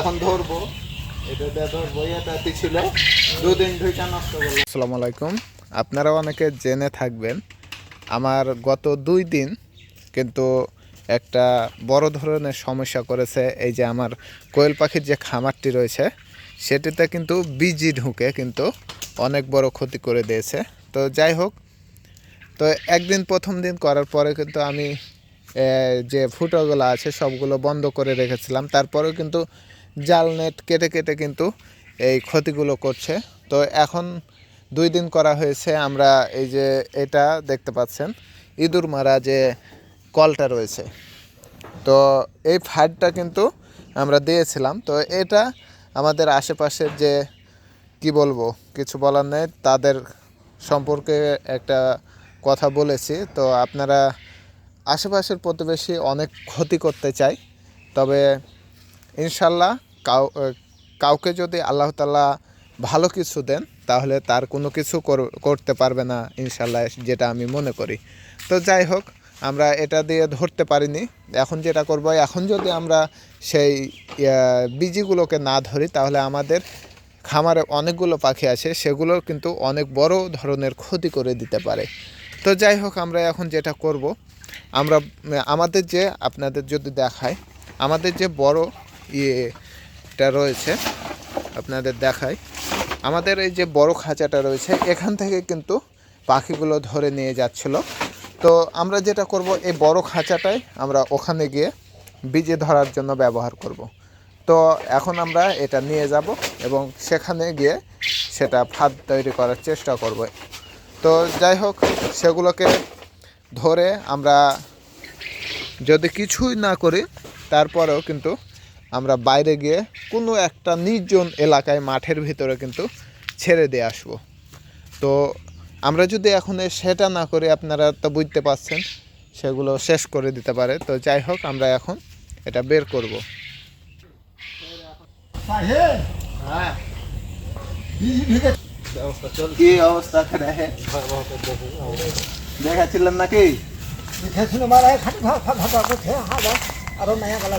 এখন ধরবো। আসসালামু আলাইকুম। আপনারা অনেকে জেনে থাকবেন, আমার গত দুই দিন কিন্তু একটা বড় ধরনের সমস্যা করেছে এই যে আমার কোয়েল পাখির যে খামারটি রয়েছে, সেটিতে কিন্তু বিজি ঢুকে কিন্তু অনেক বড় ক্ষতি করে দিয়েছে। তো যাই হোক, তো একদিন প্রথম দিন করার পরে কিন্তু আমি যে ফুটোগুলো আছে সবগুলো বন্ধ করে রেখেছিলাম। তারপরেও কিন্তু জাল নেট কেটে কেটে কিন্তু এই ক্ষতিগুলো করছে। তো এখন দুই দিন করা হয়েছে, আমরা এই যে এটা দেখতে পাচ্ছেন, ইঁদুর মারা যে কলটা রয়েছে। তো এই ফাইডটা কিন্তু আমরা দিয়েছিলাম। তো এটা আমাদের আশেপাশের যে, কি বলব, কিছু বলার নেই, তাদের সম্পর্কে একটা কথা বলেছি। তো আপনারা আশেপাশের প্রতিবেশী অনেক ক্ষতি করতে চায়, তবে ইনশাল্লাহ কাউ কাউকে যদি আল্লাহ তাল্লাহ ভালো কিছু দেন তাহলে তার কোনো কিছু কর- করতে পারবে না ইনশাল্লাহ যেটা আমি মনে করি। তো যাই হোক আমরা এটা দিয়ে ধরতে পারিনি। এখন যেটা করব এখন যদি আমরা সেই ইয়া, বিজিগুলোকে না ধরি তাহলে আমাদের খামারে অনেকগুলো পাখি আছে সেগুলো কিন্তু অনেক বড় ধরনের ক্ষতি করে দিতে পারে। তো যাই হোক আমরা এখন যেটা করব আমরা আমাদের যে আপনাদের যদি দেখায় আমাদের যে বড় ইয়েটা রয়েছে, আপনাদের দেখায় আমাদের এই যে বড় খাঁচাটা রয়েছে, এখান থেকে কিন্তু পাখিগুলো ধরে নিয়ে যাচ্ছিল। তো আমরা যেটা করব, এই বড় খাঁচাটাই আমরা ওখানে গিয়ে বীজে ধরার জন্য ব্যবহার করব। তো এখন আমরা এটা নিয়ে যাব এবং সেখানে গিয়ে সেটা ফাঁদ তৈরি করার চেষ্টা করব। তো যাই হোক, সেগুলোকে ধরে আমরা যদি কিছুই না করি, তারপরেও কিন্তু আমরা বাইরে গিয়ে কোনো একটা নির্জন এলাকায় মাঠের ভিতরে কিন্তু ছেড়ে দিয়ে আসব তো আমরা যদি এখন সেটা না করে আপনারা তো বুঝতে পারছেন সেগুলো শেষ করে দিতে পারে তো যাই হোক আমরা এখন এটা বের করব কি অবস্থা নাকি দেখেছিল মারা খাটি ভাত ভাত ভাত আরও নয়া গলা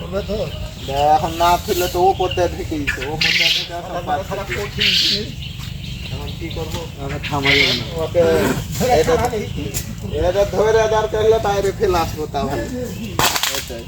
করবে তো? এখন না ছিল তো ও পদ্মায় ঢেকে দিচ্ছে ও পদ্মায় ঢেকে এখন কঠিন জিনিস। এখন কি করব? থামা না। ওকে। ধরে এটা খারাপ ধরে দরকার হলে বাইরে ফেলে আসব তাহলে এটাই।